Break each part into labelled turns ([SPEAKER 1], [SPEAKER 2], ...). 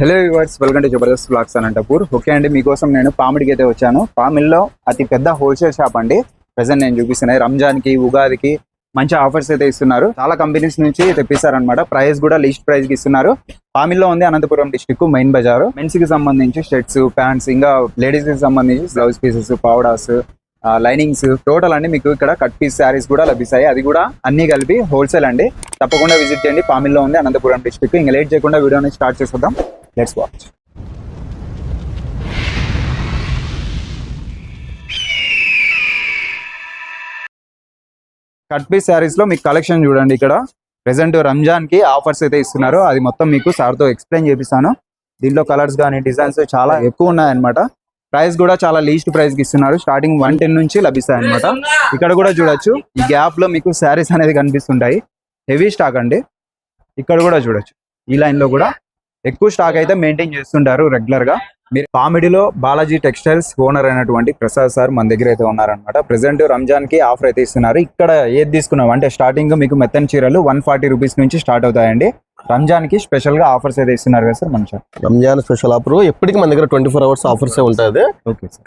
[SPEAKER 1] Hello viewers welcome to Jabardasth blogs Anantapur okay అండి మీకోసం నేను పామిడికి అయితే వచ్చాను. పామిల్లో అతి పెద్ద హోల్సేల్ షాప్ అండి. ప్రజెంట్ నేను చూపిస్తున్నాయి. రంజాన్కి ఉగాదికి మంచి ఆఫర్స్ అయితే ఇస్తున్నారు. చాలా కంపెనీస్ నుంచి తెప్పిస్తారనమాట ప్రైస్ కూడా లిస్ట్ ప్రైస్కి ఇస్తున్నారు. పామిల్లో ఉంది అనంతపురం డిస్టిక్ మెయిన్ బజార్ మెన్స్కి సంబంధించి షర్ట్స్ ప్యాంట్స్ ఇంకా లేడీస్కి సంబంధించి బ్లౌజ్ పీసెస్ పౌడాస్ లైనింగ్స్ టోటల్ అండి మీకు ఇక్కడ కట్ పీస్ శారీస్ కూడా లభిస్తాయి. అది కూడా అన్ని కలిపి హోల్సేల్ అండి. తప్పకుండా విజిట్ చేయండి. పామిల్లో ఉంది అనంతపురం డిస్టిక్ ఇంకా లేట్ చేయకుండా వీడియోని స్టార్ట్ చేసేద్దాం. లెట్స్ వాచ్ కట్ పీస్ శారీస్లో మీకు కలెక్షన్ చూడండి ఇక్కడ. ప్రెసెంట్ రంజాన్కి ఆఫర్స్ అయితే ఇస్తున్నారు. అది మొత్తం మీకు సార్తో ఎక్స్ప్లెయిన్ చేపిస్తాను. దీంట్లో కలర్స్ కానీ డిజైన్స్ చాలా ఎక్కువ ఉన్నాయన్నమాట. ప్రైస్ కూడా చాలా లీస్ట్ ప్రైస్కి ఇస్తున్నారు. స్టార్టింగ్ వన్ టెన్ నుంచి లభిస్తాయి అనమాట ఇక్కడ కూడా చూడొచ్చు. ఈ గ్యాప్లో మీకు శారీస్ అనేది కనిపిస్తుంటాయి. హెవీ స్టాక్ అండి. ఇక్కడ కూడా చూడొచ్చు. ఈ లైన్లో కూడా ఎక్కువ స్టాక్ అయితే మెయింటైన్ చేస్తుంటారు రెగ్యులర్గా. మీరు కామెడీలో బాలాజీ టెక్స్టైల్స్ ఓనర్ అయినటువంటి ప్రసాద్ సార్ మన దగ్గర అయితే ఉన్నారనమాట ప్రెసెంట్ రంజాన్కి ఆఫర్ అయితే ఇస్తున్నారు. ఇక్కడ ఏది తీసుకున్నాం అంటే స్టార్టింగ్ మీకు మెత్తని చీరలు వన్ ఫార్టీ రూపీస్ నుంచి స్టార్ట్ అవుతాయండి. రంజాన్కి స్పెషల్గా ఆఫర్స్ అయితే ఇస్తున్నారు కదా సార్ మన
[SPEAKER 2] రంజాన్ స్పెషల్ ఆఫర్ ఎప్పటికీ మన దగ్గర ట్వంటీ ఫోర్ అవర్స్ ఆఫర్స్ ఉంటుంది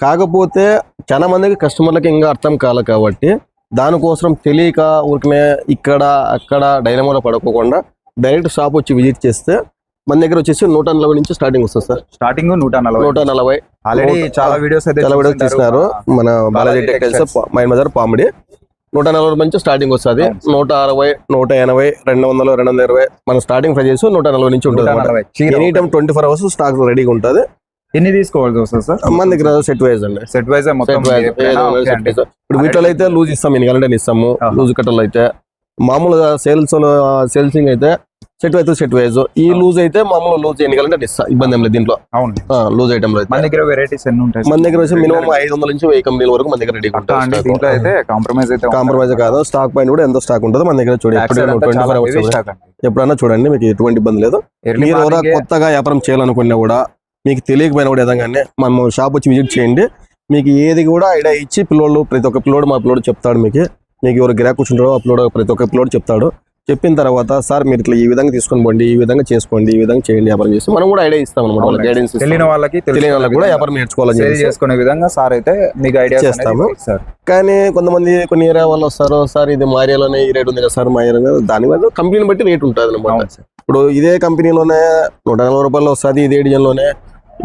[SPEAKER 2] కాకపోతే చాలా మందికి కస్టమర్లకి ఇంకా అర్థం కాలే కాబట్టి దానికోసం తెలియక ఊరికనే ఇక్కడ అక్కడ డైనమోలో పడుకోకుండా డైరెక్ట్ షాప్ వచ్చి విజిట్ చేస్తే మన దగ్గర వచ్చేసి నూట నలభై నుంచి స్టార్టింగ్ వస్తుంది సార్.
[SPEAKER 1] స్టార్టింగ్ నూట నలభై.
[SPEAKER 2] నూట నలభై.
[SPEAKER 1] ఆల్రెడీ చాలా వీడియోస్ అయితే
[SPEAKER 2] చాలా వీడియోస్ మన బాలాజీ
[SPEAKER 1] టెక్స్టైల్స్.
[SPEAKER 2] మైన్ బజార్ పామిడి. నూట నలభై నుంచి స్టార్టింగ్ వస్తుంది. నూట అరవై నూట ఎనభై రెండు వందలు రెండు వందల ఇరవై మన స్టార్టింగ్ ప్రైజెస్ నూట నలభై నుంచి ఉంటుంది any time twenty four hours stock రెడీగా ఉంటుంది.
[SPEAKER 1] ఎన్ని తీసుకోవాల్సి వస్తుంది సార్?
[SPEAKER 2] మన దగ్గర సెట్ వైజ్ అండి.
[SPEAKER 1] Set wise.
[SPEAKER 2] ఇప్పుడు వీటిలో అయితే లూజ్ ఇస్తాం ఎన్ని కావాలంటే ఇస్తాము. లూజ్ కట్టలు అయితే. మామూలుగా సేల్స్ సేల్సింగ్ అయితే సెట్ అయితే సెట్ వైజ్. ఈ. లూజ్ అయితే మామూలు లూజ్ ఎన్ని కావాలంటే ఇస్తా ఇబ్బంది ఏం లేదు దీంట్లో.
[SPEAKER 1] అవును.
[SPEAKER 2] లూజ్ ఐటమ్లో
[SPEAKER 1] మన దగ్గర వెరైటీస్ ఎన్ని ఉంటాయి?
[SPEAKER 2] మన దగ్గర వచ్చి మినిమం ఐదు వందల నుంచి వెయ్యి కంపెనీల వరకు మన దగ్గర
[SPEAKER 1] దీంట్లో అయితే కాంప్రమైజ్ అయితే
[SPEAKER 2] కాంప్రమైజ్ కాదు. స్టాక్ పాయింట్ కూడా ఎంత స్టాక్ ఉంటుందో మన దగ్గర చూడండి. ఎప్పుడైనా చూడండి మీకు ఎటువంటి ఇబ్బంది లేదు. మీరు ఎవరైనా కొత్తగా వ్యాపారం చేయాలనుకున్నా కూడా మీకు తెలియకపోయినా కూడా ఏదంగానే మనం షాప్ వచ్చి విజిట్ చేయండి. మీకు ఏది కూడా ఐడియా ఇచ్చి పిల్లోళ్ళు ప్రతి ఒక్క పిల్లోడు మా పిల్లోడు చెప్తాడు మీకు. మీకు ఎవరు గిరాక్ కూర్చుంటాడో ఆ పిల్లోడు ప్రతి ఒక్క పిల్లోడు చెప్తాడు. చెప్పిన తర్వాత సార్ మీరు ఇట్లా ఈ విధంగా తీసుకొని పోండి ఈ విధంగా చేసుకోండి ఈ విధంగా చేయండి వ్యాపారం చేసి మనం కూడా ఐడియా ఇస్తాం అనమాట గైడెన్స్
[SPEAKER 1] తెలియని వాళ్ళకి
[SPEAKER 2] తెలియని వాళ్ళకి కూడా వ్యాపారం నేర్చుకోవాలని
[SPEAKER 1] చేసుకునే విధంగా సార్ అయితే మీకు ఐడియా
[SPEAKER 2] చేస్తాము. కానీ కొంతమంది కొన్ని ఏరియా వాళ్ళు వస్తారు సార్ ఇది మా ఏరియాలోనే ఈ రేట్ ఉంది కదా సార్ మా ఏరియా దాని వల్ల కంపెనీని బట్టి రేట్ ఉంటుంది అనమాట ఇప్పుడు ఇదే కంపెనీలోనే నూట నలభై రూపాయలు వస్తుంది ఇదే డిజైన్లోనే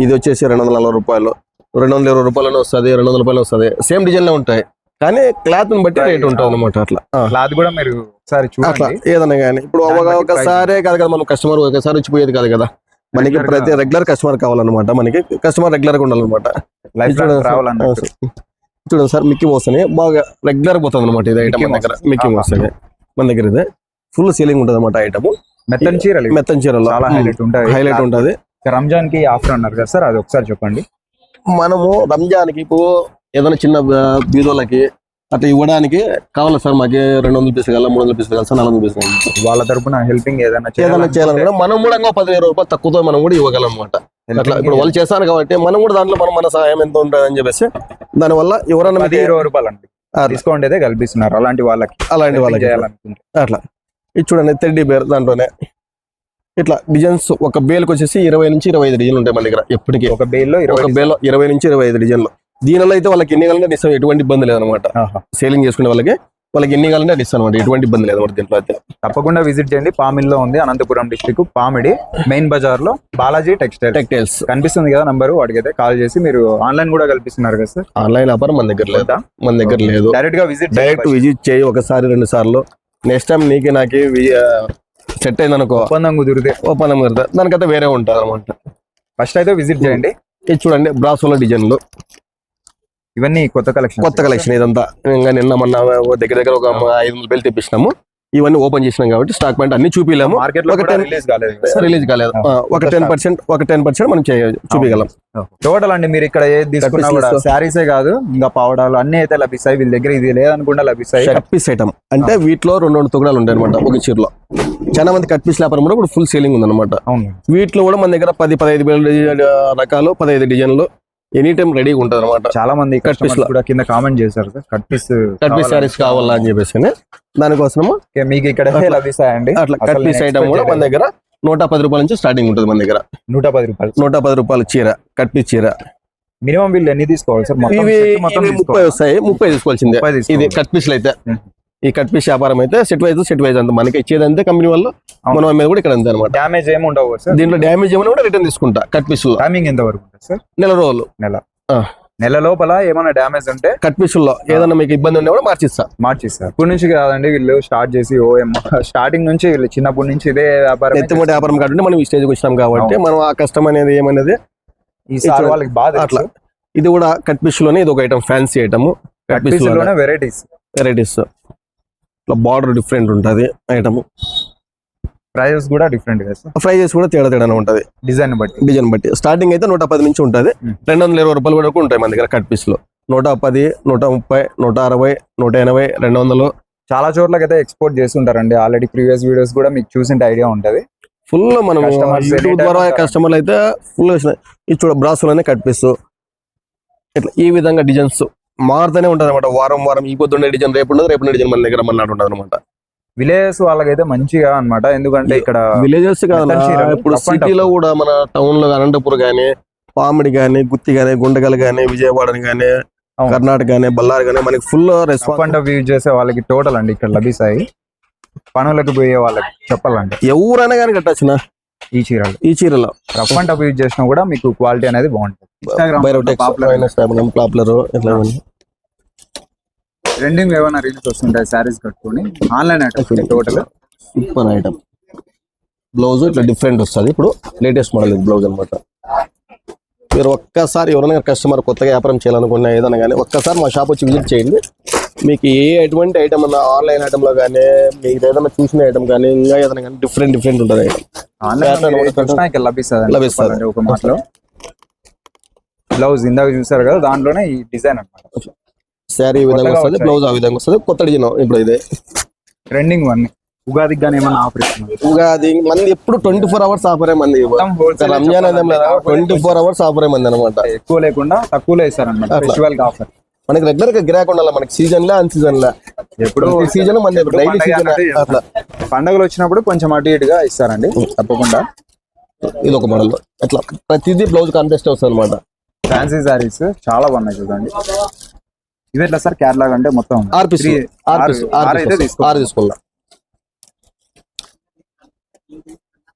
[SPEAKER 2] ఇది వచ్చేసి రెండు వందల నలభై రూపాయలు. రెండు వందల ఇరవై రూపాయలు వస్తుంది రెండు వందల రూపాయలు వస్తుంది. సేమ్ డిజైన్లో ఉంటాయి. కానీ క్లాత్ని బట్టి రేట్ ఉంటుంది అనమాట అట్లా.
[SPEAKER 1] క్లాత్ కూడా మీరు ఒకసారి
[SPEAKER 2] అట్లా
[SPEAKER 1] చూడండి.
[SPEAKER 2] ఏదన్నా కానీ. ఇప్పుడు ఒకసారే కాదు కదా మనం కస్టమర్ ఒకసారి వచ్చిపోయేది కాదు కదా. మనకి ప్రతి రెగ్యులర్ కస్టమర్ కావాలన్నమాట. మనకి కస్టమర్ రెగ్యులర్గా ఉండాలన్నమాట. చూడండి సార్.
[SPEAKER 1] అన్నట్టు
[SPEAKER 2] చూడండి సార్ మిక్కీ మోస్తని బాగా రెగ్యులర్ పోతుంది అనమాట ఇది ఐటమ్ మన దగ్గర. మిక్కీ
[SPEAKER 1] ఆహా.
[SPEAKER 2] మోస్తని మన దగ్గర ఇది. ఫుల్ సీలింగ్ ఉంటుంది అనమాట ఐటమ్
[SPEAKER 1] మెత్తని చీరలు.
[SPEAKER 2] మెత్తని చీరలో.
[SPEAKER 1] చాలా హైలైట్ ఉంటాయి.
[SPEAKER 2] హైలైట్ ఉంటుంది.
[SPEAKER 1] రంజాన్కి ఆఫర్ అన్నారు కదా సార్ అది ఒకసారి చెప్పండి.
[SPEAKER 2] మనము రంజాన్కి ఇప్పుడు ఏదైనా చిన్న బీదోళ్ళకి అట్లా ఇవ్వడానికి కావాలి సార్? మాకు రెండు వందల పీసులు కావాలి మూడు వందల పీసులు కావాలి సార్? నాలుగు వందల పీసులు కావాలి?
[SPEAKER 1] వాళ్ళ తరపున హెల్పింగ్ ఏదైనా
[SPEAKER 2] ఏదైనా చేయాలనుకున్నా మనం కూడా ఇంకో పదివేల రూపాయలు తక్కువతో మనం కూడా ఇవ్వగలం అనమాట అట్లా ఇప్పుడు వాళ్ళు చేస్తాను కాబట్టి మనం కూడా దాంట్లో మనం మన సహాయం ఎంత ఉంటుంది అని చెప్పేసి దానివల్ల ఎవరన్నా మీకు
[SPEAKER 1] ఇరవై రూపాయలు అండి. డిస్కౌంట్ అయితే కల్పిస్తున్నారు. అలాంటి వాళ్ళకి
[SPEAKER 2] అలాంటి వాళ్ళకి
[SPEAKER 1] చేయాలనుకుంటే.
[SPEAKER 2] అట్లా. ఇది చూడండి తెడ్డీ బేర్ దాంట్లోనే. ఇట్లా డిజైన్స్ ఒక బేల్కి వచ్చేసి ఇరవై నుంచి ఇరవై ఐదు డిజైన్లు ఉంటాయి మన దగ్గర ఎప్పటికీ.
[SPEAKER 1] ఒక బేల్లో ఇరవై
[SPEAKER 2] ఒక బేల్ ఇరవై నుంచి ఇరవై ఐదు డిజైన్లు. దీనిలో అయితే వాళ్ళకి ఎన్ని కావాలంటే ఇస్తాం ఎటువంటి ఇబ్బంది లేదనమాట. సేలింగ్ చేసుకునే వాళ్ళకి వాళ్ళకి ఎన్ని కావాలంటే అది ఇస్తాను అనమాట. ఎటువంటి ఇబ్బంది లేదన్నమాట దీంట్లో అయితే.
[SPEAKER 1] తప్పకుండా విజిట్ చేయండి. పామిల్లో ఉంది అనంతపురం డిస్టిక్ పామిడి. మెయిన్ బజార్లో బాలాజీ టెక్స్టైల్
[SPEAKER 2] టెక్టైల్స్
[SPEAKER 1] కనిపిస్తుంది కదా నంబర్ వాటికి అయితే కాల్ చేసి మీరు ఆన్లైన్ కూడా కల్పిస్తున్నారు కదా సార్?
[SPEAKER 2] ఆన్లైన్ వ్యాపారం మన దగ్గర లేదు. మన దగ్గర లేదు.
[SPEAKER 1] డైరెక్ట్గా విజిట్
[SPEAKER 2] డైరెక్ట్ విజిట్ చేయి ఒకసారి రెండు సార్లు. నెక్స్ట్ టైం నీకు నాకు సెట్ అయింది అనుకో.
[SPEAKER 1] ఒప్పందం కుదిరితే.
[SPEAKER 2] ఒప్పందం కుదిరితే దానికైతే వేరే ఉంటుంది అనమాట
[SPEAKER 1] ఫస్ట్ అయితే విజిట్ చేయండి.
[SPEAKER 2] ఇది చూడండి బ్రాసోలో డిజైన్లు
[SPEAKER 1] ఇవన్నీ కొత్త కలెక్షన్
[SPEAKER 2] కొత్త కలెక్షన్ ఇదంతా. ఇంకా నిన్న మొన్న దగ్గర దగ్గర ఒక ఐదు వందల బెల్ట్ తెప్పించినాము. ఇవన్నీ ఓపెన్ చేసినాం కాబట్టి స్టాక్ పాయింట్ అన్ని చూపిలేము.
[SPEAKER 1] మార్కెట్లో
[SPEAKER 2] ఒక
[SPEAKER 1] కూడా
[SPEAKER 2] ten-
[SPEAKER 1] రిలీజ్ కాలేదు
[SPEAKER 2] ఒక టెన్. పర్సెంట్ ఒక టెన్ పర్సెంట్ మనం చూపించగలం
[SPEAKER 1] టోటల్ అండి మీరు ఇక్కడ ఏది తీసుకున్నా కూడా
[SPEAKER 2] తీసుకో.
[SPEAKER 1] శారీసే కాదు ఇంకా పౌడాలు అన్ని అయితే లభిస్తాయి. వీళ్ళ దగ్గర ఇది లేదనుకుండా లభిస్తాయి.
[SPEAKER 2] కట్ పీస్ ఐటమ్ అంటే వీటిలో రెండు రెండు తుగడాలు ఉంటాయి అనమాట ఒక చీరలో. చాలా మంది కట్ పీస్ వ్యాపారం కూడా ఇప్పుడు ఫుల్ సేలింగ్ ఉందన్నమాట.
[SPEAKER 1] అవును.
[SPEAKER 2] వీటిలో కూడా మన దగ్గర పది పదహైదు రకాలు పదహైదు డిజైన్లు ఎనీ టైం రెడీగా ఉంటుంది అనమాట
[SPEAKER 1] చాలా మంది customers
[SPEAKER 2] లో.
[SPEAKER 1] కూడా కింద కామెంట్ చేశారు sir. Cut piece
[SPEAKER 2] cut piece sarees కావాలా అని చెప్పేసి దానికోసము
[SPEAKER 1] మీకు ఇక్కడ. లభిస్తాయండి
[SPEAKER 2] అట్లా కట్ పీస్ ఐటమ్ కూడా మన దగ్గర నూట పది రూపాయల నుంచి స్టార్టింగ్ ఉంటుంది మన దగ్గర.
[SPEAKER 1] నూట పది రూపాయలు.
[SPEAKER 2] నూట పది రూపాయల చీర కట్ పీస్ చీర.
[SPEAKER 1] మినిమం బిల్ ఎన్ని తీసుకోవాలి సార్? మొత్తం
[SPEAKER 2] ఇవి ముప్పై? వస్తాయి ముప్పై తీసుకోవాల్సిందే. ఇది. కట్ పీస్లు అయితే. ఈ కట్ పీస్ వ్యాపారం అయితే సెట్ వైజ్ సెట్ వైజ్ అంత మనకి ఇచ్చేది అంతే కంపెనీ వాళ్ళు. మనం అమ్మేది కూడా ఇక్కడ అంతే అనమాట
[SPEAKER 1] డ్యామేజ్ ఏమి ఉండవు సార్?
[SPEAKER 2] దీంట్లో డ్యామేజ్ ఏమైనా కూడా రిటర్న్ తీసుకుంటా కట్ పీస్లో.
[SPEAKER 1] టైమింగ్ ఎంత వరకు సార్?
[SPEAKER 2] నెల రోజులు.
[SPEAKER 1] నెల.
[SPEAKER 2] ఆ.
[SPEAKER 1] నెల లోపల ఏమైనా డ్యామేజ్ ఉంటే?
[SPEAKER 2] కట్ పీసుల్లో ఏదైనా మీకు ఇబ్బంది ఉన్నా కూడా మార్చిస్తా.
[SPEAKER 1] మార్చిస్తారు ఇప్పటి నుంచి కాదండి వీళ్ళు స్టార్ట్ చేసి ఓఎం. స్టార్టింగ్ నుంచి వీళ్ళు చిన్నప్పటి నుంచి ఇదే వ్యాపారం
[SPEAKER 2] ఎత్తుమటి వ్యాపారం కాబట్టి మనం ఈ స్టేజ్కి వచ్చినాం కాబట్టి. మనం ఆ కష్టం అనేది ఏమనేది
[SPEAKER 1] ఈసారి వాళ్ళకి బాగా
[SPEAKER 2] అట్లా. ఇది కూడా కట్ పీస్లోనే ఇది ఒక ఐటమ్ ఫ్యాన్సీ ఐటమ్ కట్
[SPEAKER 1] పీస్లోనే. వెరైటీస్
[SPEAKER 2] వెరైటీస్ ఇట్లా బార్డర్ డిఫరెంట్ ఉంటుంది ఐటమ్.
[SPEAKER 1] ప్రైజెస్ కూడా డిఫరెంట్
[SPEAKER 2] ప్రైజెస్ కూడా తేడా తేడానే ఉంటుంది.
[SPEAKER 1] డిజైన్ బట్టి.
[SPEAKER 2] డిజైన్ బట్టి. స్టార్టింగ్ అయితే నూట పది నుంచి ఉంటుంది.
[SPEAKER 1] మ్మ్.
[SPEAKER 2] రెండు వందల ఇరవై రూపాయలు వరకు ఉంటాయి మన దగ్గర కట్ పీస్లో. నూట పది నూట ముప్పై నూట అరవై నూట ఎనభై రెండు వందలు.
[SPEAKER 1] చాలా చోట్లకి అయితే ఎక్స్పోర్ట్ చేస్తుంటారండి. ఆల్రెడీ ప్రీవియస్ వీడియోస్ కూడా మీకు చూసింటే ఐడియా ఉంటది.
[SPEAKER 2] ఫుల్ మనం యూట్యూబ్ ద్వారా. కస్టమర్లు అయితే ఫుల్ ఇది చూడ బ్రాసులోనే కట్ పీస్ ఇట్లా ఈ విధంగా డిజైన్స్ మారుతూనే ఉంటుంది అనమాట వారం వారం ఈ పొద్దున్న డిజైన్ రేపు ఉండదు రేపు డిజైన్ మన దగ్గర మన ఉంటుంది అనమాట
[SPEAKER 1] విలేజెస్ వాళ్ళకైతే మంచిగా అన్నమాట. ఎందుకంటే ఇక్కడ
[SPEAKER 2] విలేజెస్ కాదు ఇప్పుడు సిటీలో కూడా మన టౌన్లో అనంతపూర్ గానీ పామిడి గానీ గుత్తి గానీ గుండగల్ గానీ విజయవాడ గానీ
[SPEAKER 1] అవును.
[SPEAKER 2] కర్ణాటక గానీ బళ్ళారి గానీ మనకి ఫుల్
[SPEAKER 1] టఫ్ యూజ్ చేసే వాళ్ళకి టోటల్ అండి ఇక్కడ లభిస్తాయి. పనులకు పోయే వాళ్ళకి చెప్పాలంటే.
[SPEAKER 2] ఎవరైనా కానీ కట్టచ్చిన
[SPEAKER 1] ఈ చీరలు.
[SPEAKER 2] ఈ చీరలో.
[SPEAKER 1] రఫ్ అండ్ టఫ్ యూజ్ చేసినా కూడా మీకు క్వాలిటీ అనేది బాగుంటుంది.
[SPEAKER 2] బయోటెక్స్ పాపులర్ ఇట్లా.
[SPEAKER 1] ట్రెండింగ్ ఏమైనా రీల్స్ వస్తుంటాయి శారీస్ కట్టుకొని? Online items total
[SPEAKER 2] super item blouse ఇట్లా డిఫరెంట్ వస్తుంది. ఇప్పుడు లేటెస్ట్ మోడల్ బ్లౌజ్ అన్నమాట. మీరు ఒక్కసారి ఎవరైనా కస్టమర్ కొత్తగా వ్యాపారం చేయాలనుకున్నా ఏదైనా కానీ ఒక్కసారి మా షాప్ వచ్చి విజిట్ చేయండి. మీకు ఏ ఎటువంటి ఐటమ్ అన్నా ఆన్లైన్ ఐటమ్లో కానీ మీకు ఏదైనా చూసిన ఐటమ్ కానీ ఇంకా ఏదైనా కానీ డిఫరెంట్ డిఫరెంట్ ఉంటుంది. ఐటమ్
[SPEAKER 1] లభిస్తుంది
[SPEAKER 2] లభిస్తది.
[SPEAKER 1] ఒక మాటలో బ్లౌజ్ ఇందాక చూసారు కదా దాంట్లోనే ఈ డిజైన్ అన్నమాట.
[SPEAKER 2] శారీ ఈ విధంగా వస్తుంది. బ్లౌజ్ ఆ విధంగా వస్తుంది. కొత్త డిజైన్ ఇప్పుడు ఇదే.
[SPEAKER 1] ట్రెండింగ్ వన్ ఉగాదికి కానీ ఏమైనా ఆఫర్ ఇస్తున్నారు?
[SPEAKER 2] ఉగాది మంది ఎప్పుడు ట్వంటీ ఫోర్ అవర్స్ ఆఫరే మంది
[SPEAKER 1] మొత్తం wholesale
[SPEAKER 2] Ramzan twenty four hours ఆఫరే మంది అనమాట
[SPEAKER 1] ఎక్కువ లేకుండా తక్కువలో ఇస్తారన్నమాట
[SPEAKER 2] అట్లా.
[SPEAKER 1] ఫెస్టివల్కి ఆఫర్
[SPEAKER 2] మనకి రెగ్యులర్గా గిరాక్ ఉండాలి మనకి సీజన్ లా అన్ సీజన్ లా.
[SPEAKER 1] ఎప్పుడు
[SPEAKER 2] సీజన్ మన డైలీ సీజన్ అట్లా.
[SPEAKER 1] పండగలు వచ్చినప్పుడు కొంచెం అటు ఇటుగా ఇస్తారండి తప్పకుండా.
[SPEAKER 2] ఇది ఒక మోడల్ అట్లా. ప్రతిదీ బ్లౌజ్ కాంటెస్ట్ వస్తుంది అనమాట
[SPEAKER 1] ఫ్యాన్సీ సారీస్ చాలా బాగున్నాయి చూడండి. ఇవి ఎట్లా సార్ కేరళ అంటే మొత్తం
[SPEAKER 2] ఆర్ పీస్ పీస్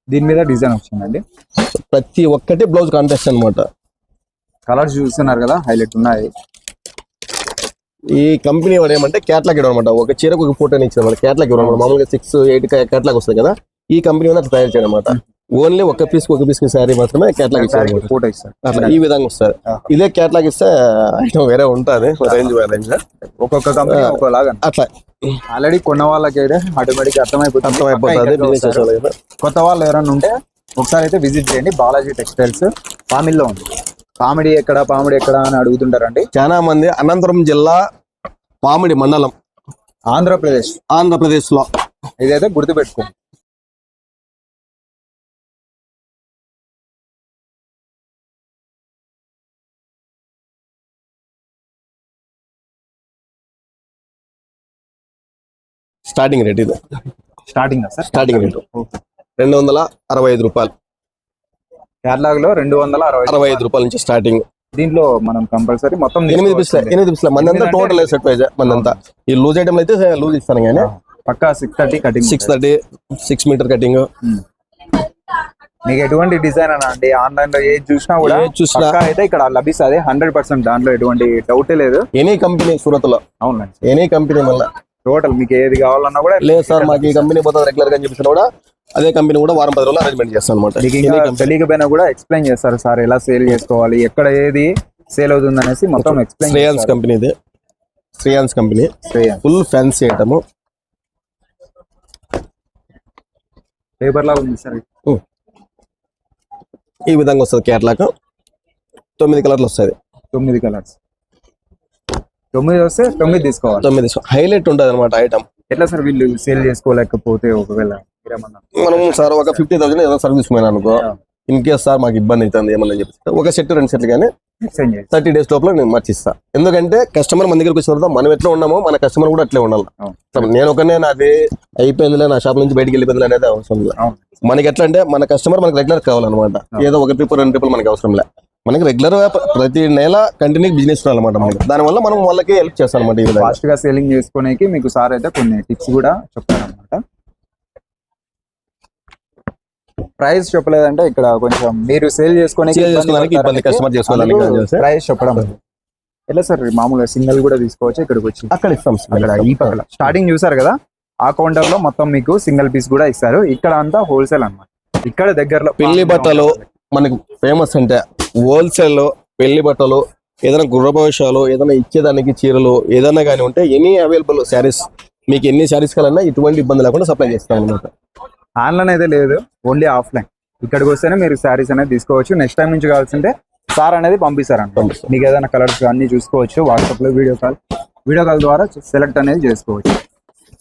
[SPEAKER 1] దీని మీద డిజైన్ వచ్చిందండి
[SPEAKER 2] ప్రతి ఒక్కటి బ్లౌజ్ కాంటెస్ట్ అన్నమాట.
[SPEAKER 1] కలర్స్ చూస్తున్నారు కదా హైలైట్ ఉన్నాయి.
[SPEAKER 2] ఈ కంపెనీ వాడు ఏమంటే క్యాట్లాగ్ ఇవ్వడం అనమాట ఒక చీరకు ఒక ఫోటో ఇచ్చిన అనమాట క్యాట్లాగ్ ఇవ్వడం అనమాట మామూలుగా సిక్స్ ఎయిట్ క్యాట్లాగ్ వస్తుంది కదా. ఈ కంపెనీ వాళ్ళు అట్లా తయారు చేయడం అనమాట ఓన్లీ ఒక పీస్ ఒక పీస్ శారీ మాత్రమే ఇచ్చారు
[SPEAKER 1] ఫోటో ఇస్తారు.
[SPEAKER 2] అట్లా ఈ విధంగా వస్తుంది.
[SPEAKER 1] ఆహా.
[SPEAKER 2] ఇదే క్యాట్లాగ్ ఇస్తే ఐటమ్ వేరే ఉంటుంది. రేంజ్ రేంజ్
[SPEAKER 1] ఒక్కొక్క కంపెనీ ఒక్కోలాగా
[SPEAKER 2] అట్లా.
[SPEAKER 1] ఆల్రెడీ కొన్న వాళ్ళకి అయితే ఆటోమేటిక్ అర్థమైపోతుంది. వస్తారు. కొత్త వాళ్ళు ఎవరైనా ఉంటే ఒకసారి అయితే విజిట్ చేయండి. బాలాజీ టెక్స్టైల్స్ పామిల్లో ఉంది. పామిడి ఎక్కడ పామిడి ఎక్కడ అని అడుగుతుంటారండి.
[SPEAKER 2] చాలా మంది అనంతపురం జిల్లా పామిడి మండలం.
[SPEAKER 1] ఆంధ్రప్రదేశ్.
[SPEAKER 2] ఆంధ్రప్రదేశ్లో
[SPEAKER 1] ఇదైతే గుర్తుపెట్టుకోండి.
[SPEAKER 2] స్టార్టింగ్ రేట్ ఇది.
[SPEAKER 1] Starting sir?
[SPEAKER 2] స్టార్టింగ్ రేట్ రెండు వందల అరవై ఐదు రూపాయలు.
[SPEAKER 1] కేరళలో రెండు వందల అరవై
[SPEAKER 2] అరవై ఐదు రూపాయల. నుంచి స్టార్టింగ్
[SPEAKER 1] దీంట్లో మనం కంపల్సరీ మొత్తం
[SPEAKER 2] ఎనిమిది పిస్లే. ఎనిమిది పిస్లే మందంతా టోటల్ సెట్ వైజ్ మందంతా ఈ లూజ్ ఐటమ్ అయితే లూజ్ ఇస్తాను కానీ.
[SPEAKER 1] పక్కా six thirty cutting
[SPEAKER 2] six thirty six meter cutting
[SPEAKER 1] మీకు ఎటువంటి డిజైన్ అన్న అండి ఆన్లైన్లో ఏది చూసినా కూడా
[SPEAKER 2] చూసినా-
[SPEAKER 1] అయితే ఇక్కడ లభిస్తుంది. హండ్రెడ్ పర్సెంట్ దాంట్లో ఎటువంటి డౌటే లేదు.
[SPEAKER 2] ఎనీ కంపెనీ సూరత్లో
[SPEAKER 1] అవునండి.
[SPEAKER 2] ఎనీ కంపెనీ మళ్ళీ
[SPEAKER 1] టోటల్ మీకు ఏది కావాలన్నా కూడా
[SPEAKER 2] లేదు సార్ మాకు ఈ కంపెనీ పోతుంది రెగ్యులర్గా అని చెప్పేసి కూడా అదే కంపెనీ కూడా వారం పది రోజులు అరేంజ్మెంట్ చేస్తాను అనమాట
[SPEAKER 1] మీకు ఇంకా తెలియకపోయినా కూడా ఎక్స్ప్లెయిన్ చేస్తారు సార్ ఎలా సేల్ చేసుకోవాలి ఎక్కడ ఏది సేల్ అవుతుంది అనేసి మొత్తం ఎక్స్ప్లెయిన్
[SPEAKER 2] శ్రేయాన్స్ కంపెనీ ఇది. Shreyans company full fancy item
[SPEAKER 1] paper లా ఉంది సార్
[SPEAKER 2] ఈ విధంగా వస్తుంది కేటలాగ్ తొమ్మిది కలర్లు వస్తుంది.
[SPEAKER 1] తొమ్మిది కలర్స్ తొమ్మిది వస్తే తొమ్మిది తీసుకోవాలి.
[SPEAKER 2] తొమ్మిది హైలైట్ ఉంటుంది అనమాట ఐటమ్
[SPEAKER 1] ఎట్లా సార్ వీళ్ళు సేల్ చేసుకోలేకపోతే ఒకవేళ మీరేమన్నా
[SPEAKER 2] మనం సార్ ఒక ఫిఫ్టీ థౌసండ్ ఏదో సర్వీస్ పోయినా అనుకో ఇన్ కేస్ సార్ మాకు ఇబ్బంది అవుతుంది ఏమన్నా చెప్పి ఒక సెట్ రెండు సెట్లు కానీ థర్టీ డేస్ లోపల నేను మర్చిస్తా. ఎందుకంటే కస్టమర్ మన దగ్గరికి వచ్చిన తర్వాత మనం ఎట్లా ఉన్నామో మన కస్టమర్ కూడా అట్లే ఉండాలి. నేను ఒకనే నాది అయిపోయిందిలే నా షాప్ నుంచి బయటికి వెళ్ళిపోయింది అనేది అవసరం లేదు. మనకి ఎట్లా అంటే మన కస్టమర్ మనకి రెగ్యులర్ కావాలన్నమాట. ఏదో ఒక ట్రిప్ రెండు ట్రిప్పులు మనకి అవసరం లే. మనకి రెగ్యులర్ ప్రతి నెల కంటిన్యూ బిజినెస్ ఉండాలన్నమాట మనకి. దానివల్ల మనం వాళ్ళకి హెల్ప్ చేస్తాం అనమాట
[SPEAKER 1] ఫాస్ట్గా సేలింగ్ చేసుకోనికి మీకు సార్ అయితే కొన్ని టిప్స్ కూడా చెప్తారనమాట ప్రైస్ చెప్పలేదంటే ఇక్కడ కొంచెం మీరు సేల్
[SPEAKER 2] చేసుకోవడానికి ఇబ్బంది, customer చేసుకోవడానికి.
[SPEAKER 1] ప్రైస్ చెప్పడం. ఎలా సార్ మామూలుగా సింగిల్ కూడా తీసుకోవచ్చు ఇక్కడికి వచ్చి.
[SPEAKER 2] అక్కడ ఇస్తాం
[SPEAKER 1] అక్కడ ఈ పక్కన. స్టార్టింగ్ చూసారు కదా ఆ కౌంటర్లో మొత్తం మీకు సింగిల్ పీస్ కూడా ఇస్తారు. ఇక్కడ అంతా హోల్సేల్ అన్నమాట. ఇక్కడ దగ్గరలో
[SPEAKER 2] పెళ్ళి బట్టలు మనకు ఫేమస్ అంటే హోల్సేల్లో పెళ్ళి బట్టలు ఏదైనా గృహభవిష్యాలు ఏదైనా ఇచ్చేదానికి చీరలు ఏదైనా కానీ ఉంటే ఎనీ అవైలబుల్ శారీస్ మీకు ఎన్ని శారీస్ కావాలన్నా ఎటువంటి ఇబ్బంది లేకుండా సప్లై చేస్తాం అనమాట
[SPEAKER 1] ఆన్లైన్ అయితే లేదు ఓన్లీ ఆఫ్లైన్ ఇక్కడికి వస్తేనే మీరు శారీస్ అనేది తీసుకోవచ్చు. నెక్స్ట్ టైం నుంచి కావాల్సింటే సార్ అనేది పంపిస్తారంట.
[SPEAKER 2] పంపిస్తారు.
[SPEAKER 1] మీకు ఏదైనా కలర్స్ అన్ని చూసుకోవచ్చు వాట్సాప్లో వీడియో కాల్ వీడియో కాల్ ద్వారా సెలెక్ట్ అనేది చేసుకోవచ్చు.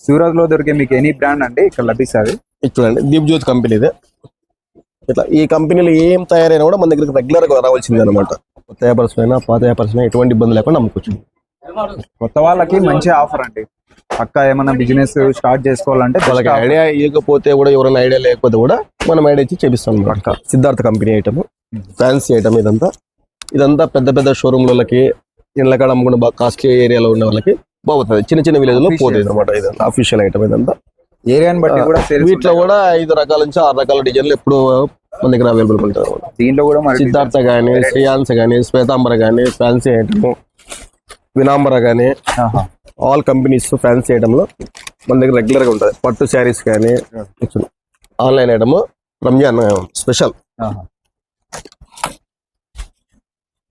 [SPEAKER 1] సూరత్లో దొరికే మీకు ఎనీ బ్రాండ్ అంటే ఇక్కడ లభిస్తుంది.
[SPEAKER 2] చూడండి దీప్ జ్యోతి కంపెనీదే ఇట్లా ఈ కంపెనీలో ఏం తయారైనా కూడా మన దగ్గరికి రెగ్యులర్గా రావాల్సిందే అనమాట కొత్త వ్యాపారస్ అయినా పాత వ్యాపారస్ అయినా ఎటువంటి ఇబ్బంది లేకుండా అమ్ముకోవచ్చు
[SPEAKER 1] కొత్త వాళ్ళకి మంచి ఆఫర్ అండి. పక్కా ఏమైనా బిజినెస్ స్టార్ట్ చేసుకోవాలంటే
[SPEAKER 2] వాళ్ళకి. ఐడియా ఇవ్వకపోతే కూడా ఎవరైనా ఐడియా లేకపోతే కూడా మనం ఐడియా ఇచ్చి చేపిస్తాం అనమాట Siddhartha company item fancy item ఇదంతా. ఇదంతా పెద్ద పెద్ద షోరూమ్లకి ఇళ్ళకాడ అమ్ముకున్న కాస్ట్లీ ఏరియాలో ఉన్న వాళ్ళకి బాగుతుంది చిన్న చిన్న
[SPEAKER 1] విలేజ్లో.
[SPEAKER 2] పోతుంది అనమాట ఇదంతా. అఫీషియల్ ఐటమ్ ఇదంతా.
[SPEAKER 1] ఏరియాని బట్టి కూడా సేల్స్
[SPEAKER 2] వీటిలో కూడా ఐదు రకాల నుంచి ఆరు రకాల డిజైన్లు ఎప్పుడు మన దగ్గర అవైలబుల్ అన్నమాట.
[SPEAKER 1] దీంట్లో కూడా
[SPEAKER 2] సిద్ధార్థ గానీ శ్రేయాన్స్ గానీ శ్వేతాంబర గానీ ఫ్యాన్సీ ఐటమ్ వినాంబర గానీ
[SPEAKER 1] ఆహా.
[SPEAKER 2] ఆల్ కంపెనీస్ ఫ్యాన్సీ ఐటమ్లో మన దగ్గర రెగ్యులర్గా ఉంటుంది. పట్టు శారీస్ కానీ online item Ramzan special.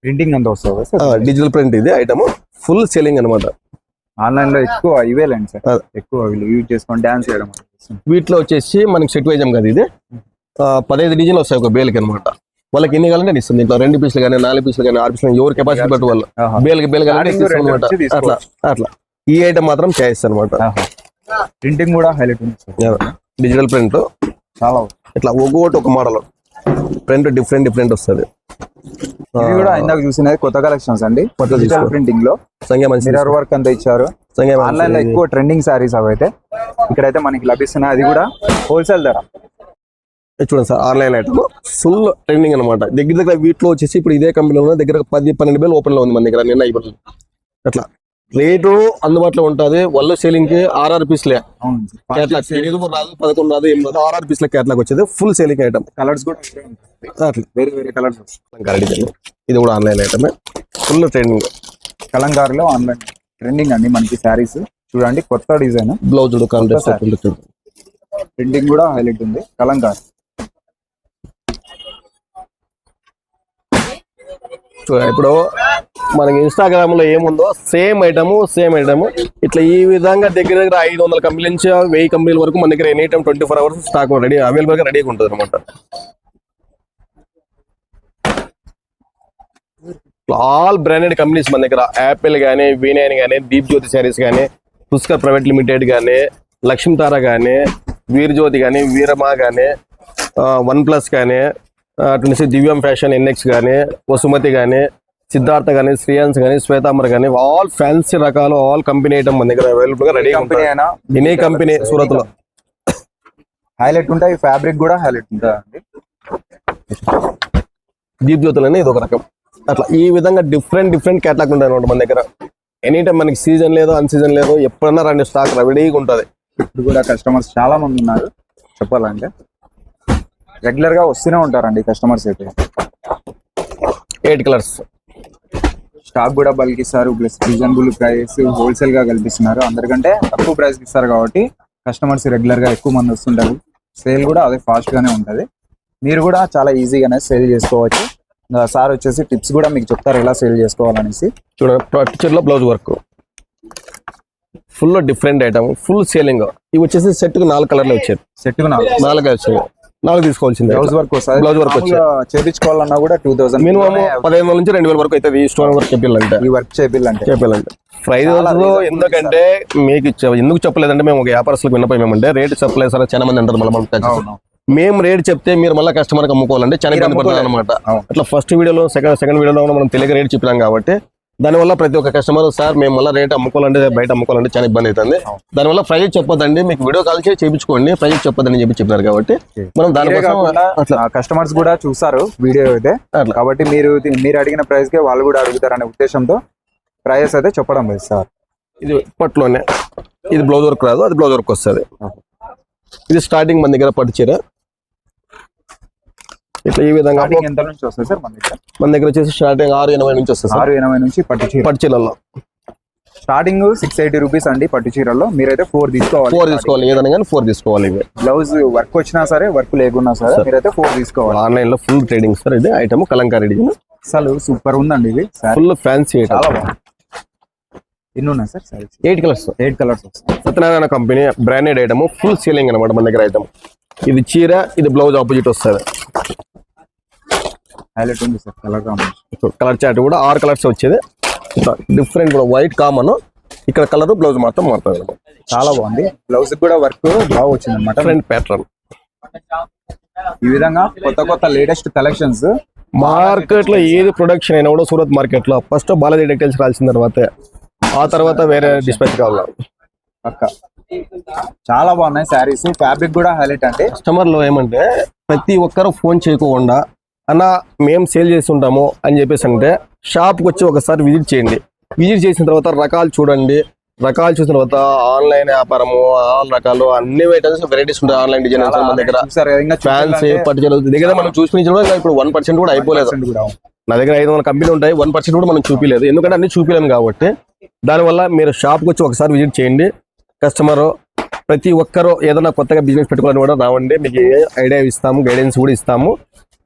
[SPEAKER 1] Printing అంత వస్తుంది
[SPEAKER 2] డిజిటల్ ప్రింట్ ఇది ఐటమ్. ఫుల్ సెల్లింగ్ అనమాట
[SPEAKER 1] ఆన్లైన్లో ఎక్కువ ఇవేలేండి సార్. ఎక్కువ వీళ్ళు యూజ్ చేసుకొని డాన్స్ చేయడం
[SPEAKER 2] వీటిలో వచ్చేసి మనకి సెట్ వైజం కదా ఇది? పదహైదు డిజైన్లు వస్తాయి ఒక బేల్కి అనమాట వాళ్ళకి ఎన్ని కావాలంటే ఇస్తుంది. ఇంట్లో రెండు పీసులు కానీ నాలుగు పీసులు కానీ ఆరు పీసులు ఎవరు కెపాసిటీ బట్టి వాళ్ళు. బేల్కి బేల్ అనమాట అట్లా అట్లా. ఈ ఐటమ్ మాత్రం చాయిస్ అనమాట
[SPEAKER 1] ప్రింటింగ్ కూడా హైలైట్ ఉంది సార్.
[SPEAKER 2] డిజిటల్ ప్రింట్
[SPEAKER 1] చాలా
[SPEAKER 2] ఇట్లా ఒక్కొక్కటి ఒక మోడల్ ప్రింట్ డిఫరెంట్ డిఫరెంట్ వస్తుంది.
[SPEAKER 1] ఇవి కూడా ఇందాక చూసినది కొత్త కలెక్షన్స్ అండి. డిజిటల్.
[SPEAKER 2] ప్రింటింగ్లో
[SPEAKER 1] మిర్రర్ వర్క్ అంతా ఇచ్చారు.
[SPEAKER 2] ఆన్లైన్లో
[SPEAKER 1] ఎక్కువ ట్రెండింగ్ సారీస్ అవి అయితే ఇక్కడైతే మనకి లభిస్తున్నాయి అది కూడా హోల్సేల్ ధర.
[SPEAKER 2] చూడండి sir online item full trending అనమాట దగ్గర దగ్గర వీటిలో వచ్చేసి ఇప్పుడు ఇదే కంపెనీలో దగ్గర పది పన్నెండు వేలు ఓపెన్లో ఉంది మన దగ్గర నిన్న ఇప్పుడు అట్లా. రేటు అందుబాటులో ఉంటుంది. వాళ్ళు సేలింగ్కి ఆర్ఆర్ పీస్లే.
[SPEAKER 1] అవును
[SPEAKER 2] క్యాట్లాగ్ ఎనిమిది రాదు పదకొండు రాదు ఏం రాదు ఆర్ఆర్ పీస్ల క్యాట్లాగ్ వచ్చేది. ఫుల్ సేలింగ్ ఐటమ్
[SPEAKER 1] కలర్స్ కూడా
[SPEAKER 2] అట్లా.
[SPEAKER 1] వేరే వేరే కలర్స్
[SPEAKER 2] ఇది కూడా ఆన్లైన్ ఐటమ్ ఫుల్ ట్రెండింగ్
[SPEAKER 1] కలంకారీలో ఆన్లైన్ ట్రెండింగ్ అండి మనకి శారీస్ చూడండి కొత్త డిజైన్
[SPEAKER 2] బ్లౌజ్
[SPEAKER 1] ప్రింటింగ్ కూడా హైలైట్ ఉంది. కలంకారీ.
[SPEAKER 2] ఇప్పుడు మనకి ఇన్స్టాగ్రామ్లో ఏముందో సేమ్ ఐటమ్ సేమ్ ఐటమ్ ఇట్లా ఈ విధంగా దగ్గర దగ్గర ఐదు వందల కంపెనీల నుంచి వెయ్యి కంపెనీల వరకు మన దగ్గర any time twenty four hours stock ready అవైలబుల్గా రెడీగా ఉంటుంది అనమాట ఆల్ బ్రాండెడ్ కంపెనీస్ మన దగ్గర యాపిల్ కానీ వీనైన్ కానీ దీప్ జ్యోతి శారీస్ కానీ పుష్కర్ ప్రైవేట్ లిమిటెడ్ కానీ లక్ష్మీతార కానీ వీరజ్యోతి కానీ వీరమా కానీ వన్ ప్లస్ కానీ అటు నుంచి దివ్యం ఫ్యాషన్ ఎన్ఎక్స్ కానీ వసుమతి కానీ సిద్ధార్థ కానీ శ్రీయాన్స్ కానీ శ్వేతాంబర్ కానీ ఆల్ ఫ్యాన్సీ రకాలు ఆల్ కంపెనీ ఐటమ్ మన దగ్గర అవైలబుల్గా రెడీ
[SPEAKER 1] కంపెనీ
[SPEAKER 2] ఎనీ కంపెనీ సూరత్లో
[SPEAKER 1] హైలైట్ ఉంటాయి ఫ్యాబ్రిక్ కూడా హైలైట్ ఉంటుంది అండి
[SPEAKER 2] దీప్ జ్యోతులు ఇది ఒక రకం. అట్లా ఈ విధంగా డిఫరెంట్ డిఫరెంట్ కేటలాగ్ ఉంటాయి అనమాట మన దగ్గర. ఎనీ టైం మనకి సీజన్ లేదు అన్ సీజన్ లేదు ఎప్పుడన్నా రండి స్టాక్ రెడీగా ఉంటుంది.
[SPEAKER 1] ఇప్పుడు కూడా కస్టమర్స్ చాలా మంది ఉన్నారు. చెప్పాలంటే. రెగ్యులర్గా వస్తూనే ఉంటారండి కస్టమర్స్ అయితే.
[SPEAKER 2] ఎయిట్ కలర్స్
[SPEAKER 1] స్టాక్ కూడా బల్క్ ఇస్తారు ప్లస్ రీజనబుల్ ప్రైస్ హోల్సేల్గా కల్పిస్తున్నారు. అందరికంటే తక్కువ ప్రైస్ ఇస్తారు కాబట్టి కస్టమర్స్ రెగ్యులర్గా ఎక్కువ మంది వస్తుంటారు. సేల్ కూడా అదే ఫాస్ట్ గానే ఉంటది. మీరు కూడా చాలా ఈజీగానే సేల్ చేసుకోవచ్చు. సార్ వచ్చేసి టిప్స్ కూడా మీకు చెప్తారు ఎలా సేల్ చేసుకోవాలనేసి.
[SPEAKER 2] చూడండి లో blouse work full different item full selling ఇవి వచ్చేసి సెట్కు నాలుగు కలర్లు వచ్చాయి
[SPEAKER 1] సెట్ నాలుగు.
[SPEAKER 2] నాలుగు వచ్చాయి నాలుగు తీసుకోవాల్సిందే.
[SPEAKER 1] బ్లౌజ్ వర్క్
[SPEAKER 2] Blouse work
[SPEAKER 1] మామూలుగా చేపించుకోవాలన్నా కూడా టూ థౌసండ్
[SPEAKER 2] మినిమం పదిహేను వందల నుంచి రెండు వేల వరకు ఈ స్టోన్ వర్క్ చెప్పాలంటే
[SPEAKER 1] ఈ వర్క్ చేపిల్లంటే. చాలా reasonable
[SPEAKER 2] ఎందుకంటే మీకు ఎందుకు చెప్పలేదంటే మేము ఒక వ్యాపారస్తులకు విన్నపోయామంటే రేటు చెప్పలేదు సార్ చాలా మంది అంటారు మళ్ళీ మనం మేము రేట్ చెప్తే మీరు మళ్ళీ కస్టమర్కి అమ్ముకోవాలంటే చాలా ఇబ్బంది అనమాట. అట్లా ఫస్ట్ వీడియోలో సెకండ్ సెకండ్ వీడియోలో మనం తెలియక రేట్ చెప్పినాం కాబట్టి దానివల్ల ప్రతి ఒక్క కస్టమర్ సార్ మేము మళ్ళీ రేట్ అమ్ముకోవాలంటే బయట అమ్ముకోవాలంటే చాలా ఇబ్బంది అవుతుంది. దానివల్ల ప్రైజ్ చెప్పొద్దండి మీకు వీడియో కాల్ చేసి చేయించుకోండి ప్రైజ్ చెప్పొద్దని చెప్పి చెప్పినారు కాబట్టి మనం దానికోసం అట్లా.
[SPEAKER 1] కస్టమర్స్ కూడా చూస్తారు వీడియో అయితే.
[SPEAKER 2] అట్లా.
[SPEAKER 1] కాబట్టి మీరు మీరు అడిగిన ప్రైస్కి వాళ్ళు కూడా అడుగుతారనే ఉద్దేశంతో ప్రైస్ అయితే చెప్పడం లేదు సార్.
[SPEAKER 2] ఇది పట్టులోనే ఇది బ్లౌజ్ వర్క్ రాదు అది బ్లౌజ్ వర్క్ వస్తుంది. ఇది స్టార్టింగ్ మన దగ్గర పట్టు చీర. ఇట్లా ఈ విధంగా
[SPEAKER 1] స్టార్టింగ్ ఎంత నుంచి వస్తుంది సార్ మన దగ్గర?
[SPEAKER 2] మన దగ్గర వచ్చేసి స్టార్టింగ్ ఆరు ఎనభై నుంచి వస్తుంది
[SPEAKER 1] ఆరు ఎనభై నుంచి పట్టు స్టార్టింగ్ సిక్స్ ఎయిటీ రూపీస్ అండి పట్టు చీరల్లో. మీరైతే ఫోర్ తీసుకోవాలి.
[SPEAKER 2] ఫోర్ తీసుకోవాలి. ఏదైనా కానీ ఫోర్ తీసుకోవాలి ఇవి.
[SPEAKER 1] బ్లౌజ్ వర్క్ వచ్చినా సరే వర్క్ లేకున్నా సరే మీరైతే ఫోర్ తీసుకోవాలి.
[SPEAKER 2] ఆన్లైన్లో ఫుల్ ట్రేడింగ్ సార్ ఇది. ఐటమ్ కలంకారీ డిజైన్
[SPEAKER 1] అసలు సూపర్ ఉందండి ఇది.
[SPEAKER 2] ఫుల్ ఫ్యాన్సీ
[SPEAKER 1] చాలా బాగుంది. ఎన్ని ఉన్నాయి sir sarees
[SPEAKER 2] eight colours
[SPEAKER 1] eight colours
[SPEAKER 2] Satyanarayana company branded item full selling అనమాట మన దగ్గర ఐటమ్ ఇది చీర ఇది బ్లౌజ్ ఆపోజిట్ వస్తుంది.
[SPEAKER 1] హైలైట్ ఉంది sir colour combination.
[SPEAKER 2] Colour chart కూడా ఆరు కలర్స్ వచ్చేది. డిఫరెంట్ కూడా వైట్ కామన్. ఇక్కడ కలర్ బ్లౌజ్ మాత్రం మారుతుంది
[SPEAKER 1] చాలా బాగుంది. బ్లౌజ్ కూడా వర్క్ బాగా వచ్చింది అనమాట
[SPEAKER 2] ప్యాటర్న్.
[SPEAKER 1] ఈ విధంగా కొత్త కొత్త లేటెస్ట్ కలెక్షన్స్.
[SPEAKER 2] మార్కెట్లో ఏది ప్రొడక్షన్ అయినా కూడా సూరత్ మార్కెట్లో ఫస్ట్ బాలాజీ టెక్టైల్స్ రాల్సిన తర్వాత. ఆ తర్వాత వేరే డిస్పాచ్ కావాలి?
[SPEAKER 1] పక్క. చాలా బాగున్నాయి శారీస్ ఫ్యాబ్రిక్ కూడా హైలైట్ అండి.
[SPEAKER 2] కస్టమర్లో ఏమంటే ప్రతి ఒక్కరు ఫోన్ చేయకుండా అన్న మేము సేల్ చేస్తుంటాము అని చెప్పేసి అంటే షాప్కి వచ్చి ఒకసారి విజిట్ చేయండి. విజిట్ చేసిన తర్వాత రకాలు చూడండి. రకాలు చూసిన తర్వాత ఆన్లైన్ వ్యాపారము ఆల్ రకాలు అన్ని ఐటమ్స్ వెరైటీస్ ఉంటాయి ఆన్లైన్ డిజైన్ మన దగ్గర. ఫ్యాన్సీ పట్టుచీరలు దగ్గర మనం చూసుకుని కూడా ఇప్పుడు వన్ పర్సెంట్ కూడా అయిపోలేదు. నా దగ్గర ఐదు వందల కంపెనీలు ఉంటాయి వన్ పర్సెంట్ కూడా మనం చూపించలేదు. ఎందుకంటే అన్ని చూపించలేము కాబట్టి. దానివల్ల మీరు షాప్కి వచ్చి ఒకసారి విజిట్ చేయండి. కస్టమర్ ప్రతి ఒక్కరు ఏదైనా కొత్తగా బిజినెస్ పెట్టుకోవాలని కూడా రావండి. మీకు ఏ ఐడియా ఇస్తాము గైడెన్స్ కూడా ఇస్తాము.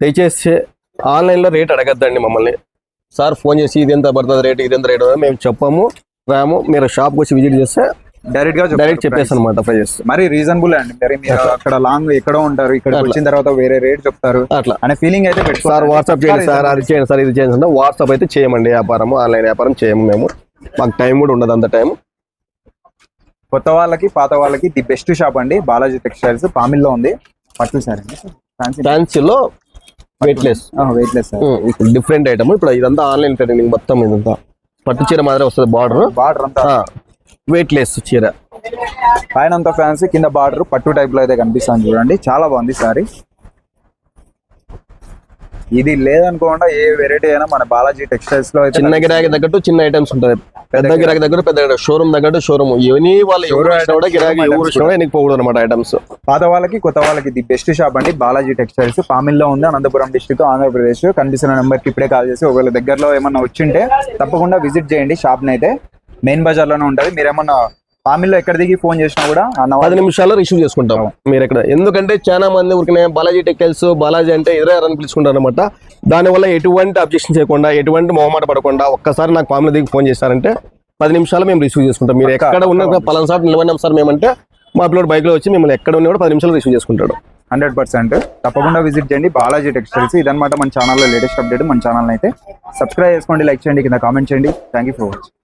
[SPEAKER 2] దయచేసి ఆన్లైన్లో రేట్ అడగద్దండి మమ్మల్ని. సార్ ఫోన్ చేసి ఇది ఎంత పడుతుంది రేట్ ఇది ఎంత రేట్ మేము చెప్పాము రాము మీరు షాప్కి వచ్చి విజిట్ చేస్తే
[SPEAKER 1] డైరెక్ట్గా
[SPEAKER 2] డైరెక్ట్ చెప్పేసి అనమాట ప్రైజెస్
[SPEAKER 1] మరి రీజనబుల్ అండి? మరి మీరు అక్కడ లాంగ్ ఎక్కడో ఉంటారు ఇక్కడ. వచ్చిన తర్వాత వేరే రేట్ చెప్తారు
[SPEAKER 2] అట్లా.
[SPEAKER 1] అనే ఫీలింగ్ అయితే.
[SPEAKER 2] సార్ వాట్సాప్ చేయండి సార్ అది చేయండి సార్ ఇది చేయండి అంటే వాట్సాప్ అయితే చేయమండి వ్యాపారం ఆన్లైన్ వ్యాపారం చేయము మేము. మాకు టైం కూడా ఉండదు అంత టైం
[SPEAKER 1] కొత్త వాళ్ళకి పాత వాళ్ళకి ది బెస్ట్ షాప్ అండి బాలాజీ టెక్స్టైల్స్ పామిల్లో ఉంది. పట్టు సార్ ఫ్యాన్సీ
[SPEAKER 2] ఫ్యాన్సీలో వెయిట్లెస్
[SPEAKER 1] వెయిట్ లెస్ సార్
[SPEAKER 2] ఇప్పుడు డిఫరెంట్ ఐటమ్ ఇప్పుడు ఇదంతా ఆన్లైన్ ట్రైనింగ్ మొత్తం ఇదంతా. పట్టు చీర మాదిరి వస్తుంది బార్డర్
[SPEAKER 1] బార్డర్ అంతా.
[SPEAKER 2] వెయిట్ లెస్ చీర.
[SPEAKER 1] పైన అంతా ఫ్యాన్సీ కింద బార్డర్ పట్టు టైప్లో అయితే కనిపిస్తుంది చూడండి. చాలా బాగుంది సారీ. ఇది లేదనుకోకుండా ఏ వెరైటీ అయినా మన బాలాజీ టెక్స్టైల్స్లో
[SPEAKER 2] చిన్న గిరాకీ తగ్గట్టు చిన్న ఐటమ్స్ ఉంటుంది. పెద్ద గిరాకీ. తగ్గట్టు పెద్ద షోరూమ్ తగ్గట్టు షోరూమ్ ఎనీ వాళ్ళు ఎవరు గిరాకీ పోకూడదు అనమాట ఐటమ్స్
[SPEAKER 1] పాత వాళ్ళకి కొత్త వాళ్ళకి ది బెస్ట్ షాప్ అండి బాలాజీ టెక్స్టైల్స్ పామిల్లో ఉంది అనంతపురం డిస్ట్రిక్ట్ ఆంధ్రప్రదేశ్. కనిపిస్తున్న నెంబర్కి ఇప్పుడే కాల్ చేసి ఒకవేళ దగ్గరలో ఏమన్నా వచ్చింటే తప్పకుండా విజిట్ చేయండి షాప్ని అయితే మెయిన్ బజార్లోనే ఉంటది. మీరు ఏమన్నా పామిల్లో ఎక్కడ దిగి ఫోన్ చేసినా కూడా
[SPEAKER 2] పది నిమిషాల్లో రిసీవ్ చేసుకుంటాం. మీరు ఎక్కడ? ఎందుకంటే చాలా మంది ఊరికనే బాలాజీ టెక్టైల్స్ బాలాజీ అంటే ఎదురే అని పిలుచుకుంటారు అనమాట దానివల్ల ఎటువంటి అబ్జెక్షన్ చేయకుండా ఎటువంటి మొహమాట పడకుండా ఒక్కసారి నాకు పాముల దిగి ఫోన్ చేశారంటే పది నిమిషాలు మేము రిసీవ్ చేసుకుంటాం. మీరు ఎక్కడ ఉన్న. పలానా సార్ నిలబడినాం సార్ మేమంటే మా పిల్లడు బైక్లో వచ్చి మిమ్మల్ని ఎక్కడ ఉన్నా కూడా పది నిమిషాలు రిసీవ్ చేసుకుంటాడు.
[SPEAKER 1] Hundred percent. తప్పకుండా విజిట్ చేయండి. బాలాజీ టెక్స్టైల్స్ ఇదన్నమాట మన ఛానల్లో లేటెస్ట్ అప్డేట్ మన ఛానల్ అయితే సబ్స్క్రైబ్ చేసుకోండి లైక్ చేయండి కింద కామెంట్ చేయండి. Thank you for watching